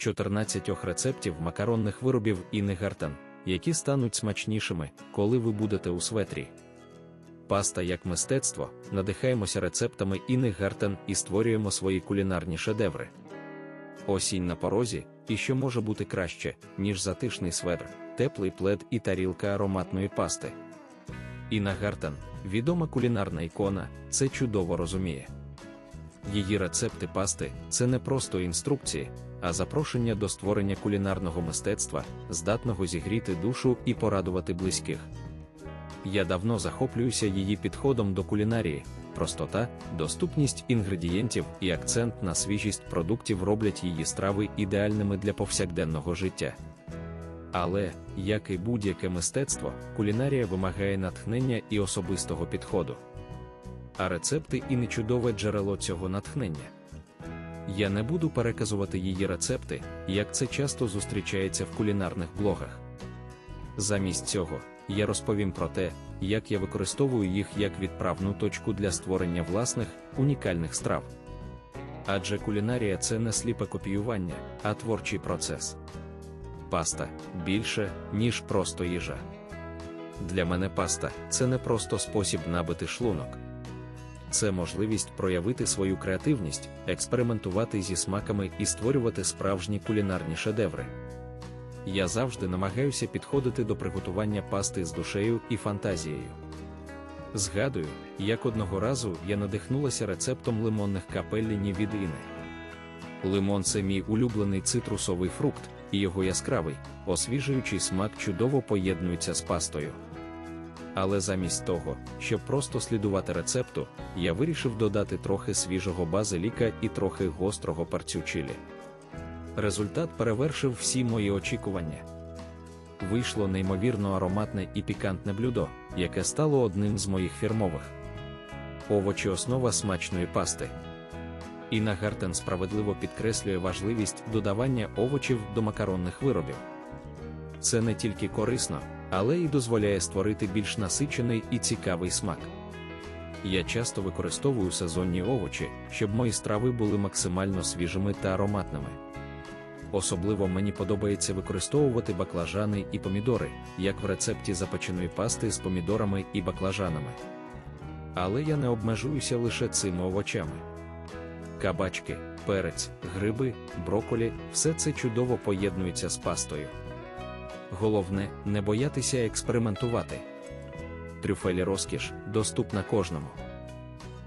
14 рецептів макаронних виробів Інни Гартен, які стануть смачнішими, коли ви будете у светрі. Паста як мистецтво, надихаємося рецептами Інни Гартен і створюємо свої кулінарні шедеври. Осінь на порозі, і що може бути краще, ніж затишний светр, теплий плед і тарілка ароматної пасти. Інна Гартен, відома кулінарна ікона, це чудово розуміє. Її рецепти пасти це не просто інструкції, а запрошення до створення кулінарного мистецтва, здатного зігріти душу і порадувати близьких. Я давно захоплююся її підходом до кулінарії, простота, доступність інгредієнтів і акцент на свіжість продуктів роблять її страви ідеальними для повсякденного життя. Але, як і будь-яке мистецтво, кулінарія вимагає натхнення і особистого підходу. А рецепти і не чудове джерело цього натхнення. Я не буду переказувати її рецепти, як це часто зустрічається в кулінарних блогах. Замість цього, я розповім про те, як я використовую їх як відправну точку для створення власних, унікальних страв. Адже кулінарія це не сліпе копіювання, а творчий процес. Паста більше, ніж просто їжа. Для мене паста це не просто спосіб набити шлунок. Це можливість проявити свою креативність, експериментувати зі смаками і створювати справжні кулінарні шедеври. Я завжди намагаюся підходити до приготування пасти з душею і фантазією. Згадую, як одного разу я надихнулася рецептом лимонних капелліні від Іни. Лимон це мій улюблений цитрусовий фрукт, і його яскравий, освіжуючий смак чудово поєднується з пастою. Але замість того, щоб просто слідувати рецепту, я вирішив додати трохи свіжого базиліка і трохи гострого парцю чилі. Результат перевершив всі мої очікування. Вийшло неймовірно ароматне і пікантне блюдо, яке стало одним з моїх фірмових. Овочі основа смачної пасти. Інна Гартен справедливо підкреслює важливість додавання овочів до макаронних виробів. Це не тільки корисно, але й дозволяє створити більш насичений і цікавий смак. Я часто використовую сезонні овочі, щоб мої страви були максимально свіжими та ароматними. Особливо мені подобається використовувати баклажани і помідори, як в рецепті запеченої пасти з помідорами і баклажанами. Але я не обмежуюся лише цими овочами. Кабачки, перець, гриби, броколі все це чудово поєднується з пастою. Головне не боятися експериментувати. Трюфелі розкіш доступна кожному.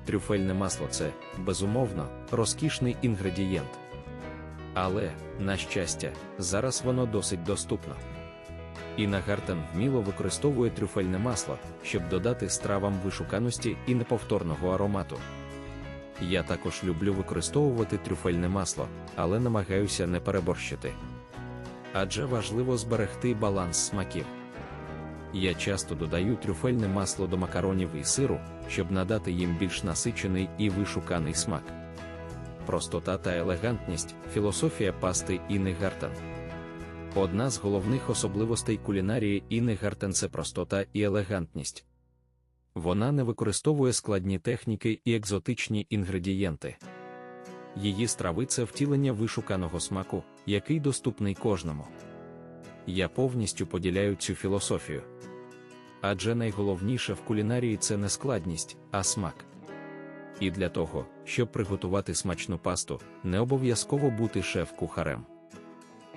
Трюфельне масло це, безумовно, розкішний інгредієнт. Але, на щастя, зараз воно досить доступно. Інна Гартен вміло використовує трюфельне масло, щоб додати стравам вишуканості і неповторного аромату. Я також люблю використовувати трюфельне масло, але намагаюся не переборщити. Адже важливо зберегти баланс смаків. Я часто додаю трюфельне масло до макаронів і сиру, щоб надати їм більш насичений і вишуканий смак. Простота та елегантність філософія пасти Інни. Одна з головних особливостей кулінарії Інни це простота і елегантність. Вона не використовує складні техніки і екзотичні інгредієнти. Її страви це втілення вишуканого смаку, який доступний кожному. Я повністю поділяю цю філософію. Адже найголовніше в кулінарії це не складність, а смак. І для того, щоб приготувати смачну пасту, не обов'язково бути шеф-кухарем.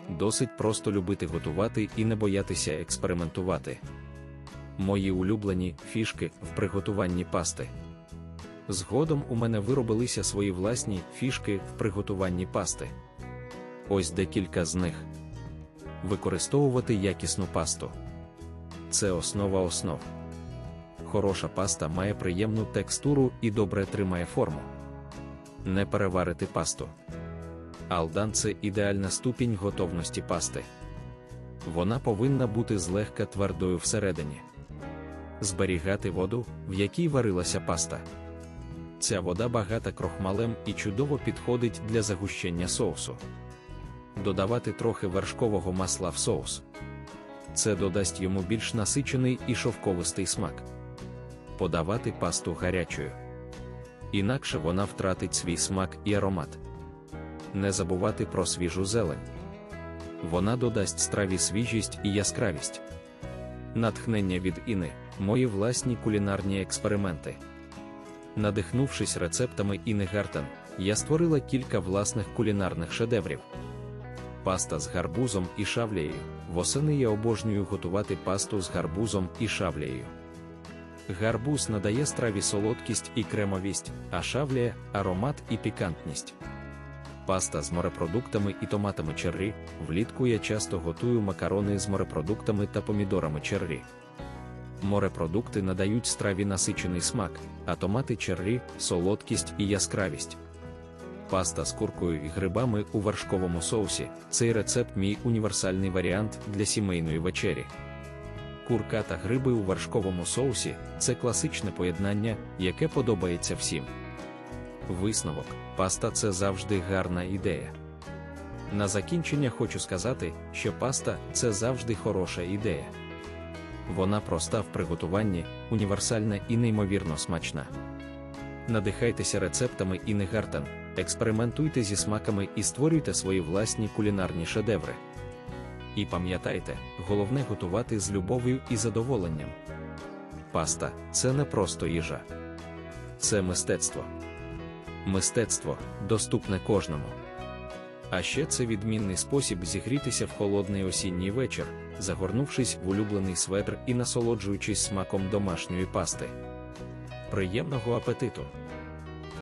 Досить просто любити готувати і не боятися експериментувати. Мої улюблені фішки в приготуванні пасти. Згодом у мене виробилися свої власні фішки в приготуванні пасти. Ось декілька з них. Використовувати якісну пасту. Це основа основ. Хороша паста має приємну текстуру і добре тримає форму. Не переварити пасту. Алдан це ідеальна ступінь готовності пасти. Вона повинна бути злегка твердою всередині. Зберігати воду, в якій варилася паста. Ця вода багата крохмалем і чудово підходить для загущення соусу. Додавати трохи вершкового масла в соус. Це додасть йому більш насичений і шовковистий смак. Подавати пасту гарячою. Інакше вона втратить свій смак і аромат. Не забувати про свіжу зелень. Вона додасть страві свіжість і яскравість. Натхнення від Іни мої власні кулінарні експерименти. Надихнувшись рецептами Іни я створила кілька власних кулінарних шедеврів. Паста з гарбузом і шавлеєю. Восени я обожнюю готувати пасту з гарбузом і шавлеєю. Гарбуз надає страві солодкість і кремовість, а шавлія аромат і пікантність. Паста з морепродуктами і томатами черрі. Влітку я часто готую макарони з морепродуктами та помідорами черрі. Морепродукти надають страві насичений смак, а томати черрі солодкість і яскравість. Паста з куркою і грибами у вершковому соусі. Цей рецепт мій універсальний варіант для сімейної вечері. Курка та гриби у вершковому соусі це класичне поєднання, яке подобається всім. Висновок паста це завжди гарна ідея. На закінчення хочу сказати, що паста це завжди хороша ідея. Вона проста в приготуванні, універсальна і неймовірно смачна. Надихайтеся рецептами Інни Гартен, експериментуйте зі смаками і створюйте свої власні кулінарні шедеври. І пам'ятайте, головне готувати з любов'ю і задоволенням. Паста це не просто їжа, це мистецтво. Мистецтво доступне кожному. А ще це відмінний спосіб зігрітися в холодний осінній вечір, загорнувшись в улюблений светр і насолоджуючись смаком домашньої пасти. Приємного апетиту!